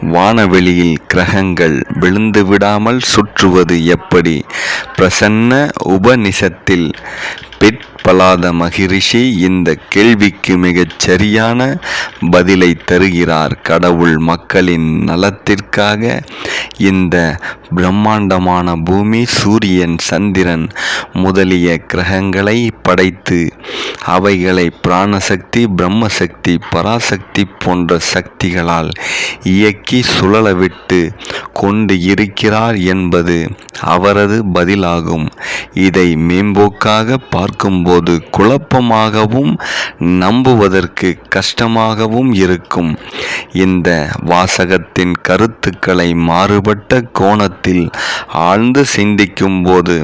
வானவெளியில் கிரகங்கள் விழுந்து விடாமல் சுற்றுவது எப்படி? பிரசன்ன உபனிஷத்தில் பிற்பலாத மகிரிஷி இந்த கேள்விக்கு மிகச் சரியான பதிலை தருகிறார். கடவுள் மக்களின் நலத்திற்காக இந்த பிரம்மாண்டமான பூமி சூரியன் சந்திரன் முதலிய கிரகங்களை படைத்து அவைகளை பிராணசக்தி பிரம்மசக்தி பராசக்தி போன்ற சக்திகளால் இயக்கி சுழலவிட்டு கொண்டு இருக்கிறார் என்பது அவரது பதிலாகும். இதை மேம்போக்காக பார்க்கும்போது குழப்பமாகவும் நம்புவதற்கு கஷ்டமாகவும் இருக்கும். இந்த வாசகத்தின் கருத்துக்களை மாறுபட்ட கோணத்தில் ஆழ்ந்து சிந்திக்கும்போது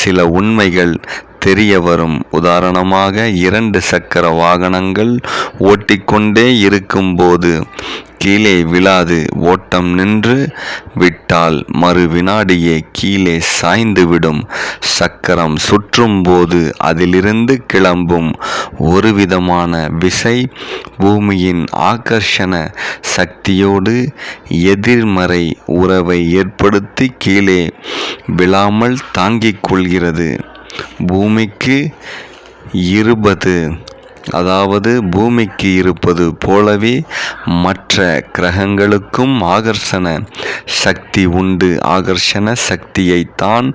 சில உண்மைகள் தெரிய வரும். உதாரணமாக இரண்டு சக்கர வாகனங்கள் ஓட்டிக்கொண்டே இருக்கும்போது கீழே விழாது. ஓட்டம் நின்று விட்டால் மறு வினாடியே கீழே சாய்ந்துவிடும். சக்கரம் சுற்றும்போது அதிலிருந்து கிளம்பும். ஒரு விதமான விசை பூமியின் ஆகர்ஷண சக்தியோடு எதிர்மறை உறவை ஏற்படுத்தி கீழே விழாமல் தாங்கிக் கொள்கிறது. பூமிக்கு இருபது அதாவது பூமிக்கு இருப்பது போலவே மற்ற கிரகங்களுக்கும் ஆகர்ஷண சக்தி உண்டு. ஆகர்ஷண சக்தியைத்தான்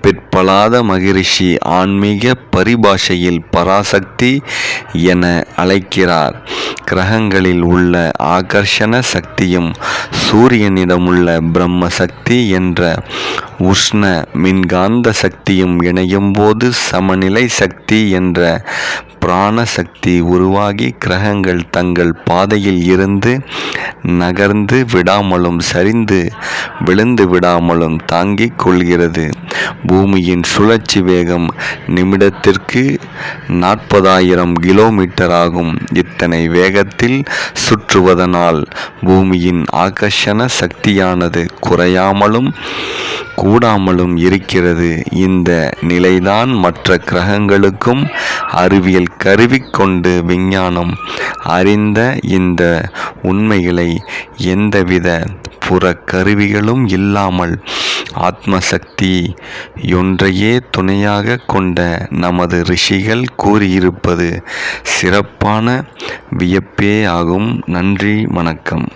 பிற்பலாத மகிரிஷி ஆன்மீக பரிபாஷையில் பராசக்தி என அழைக்கிறார். கிரகங்களில் உள்ள ஆகர்ஷண சக்தியும் சூரியனிடமுள்ள பிரம்ம சக்தி என்ற உஷ்ண மின்காந்த சக்தியும் இணையும் போது சமநிலை சக்தி என்ற பிராணசக்தி உருவாகி கிரகங்கள் தங்கள் பாதையில் இருந்து நகர்ந்து விடாமலும் சரிந்து விழுந்து விடாமலும் தாங்கிக் கொள்கிறது. பூமியின் சுழற்சி வேகம் நிமிடத்திற்கு நாற்பதாயிரம் கிலோமீட்டர் ஆகும். இத்தனை வேகத்தில் சுற்றுவதனால் பூமியின் ஆகர்ஷண சக்தியானது குறையாமலும் கூடாமலும் இருக்கிறது. இந்த நிலைதான் மற்ற கிரகங்களுக்கும் அறிவியல் கருவி கொண்டு விஞ்ஞானம் அறிந்த இந்த உண்மைகளை எந்தவித புற கருவிகளும் இல்லாமல் ஆத்மசக்தி ஒன்றையே துணையாக கொண்ட நமது ரிஷிகள் கூறியிருப்பது சிறப்பான வியப்பே ஆகும் நன்றி வணக்கம்.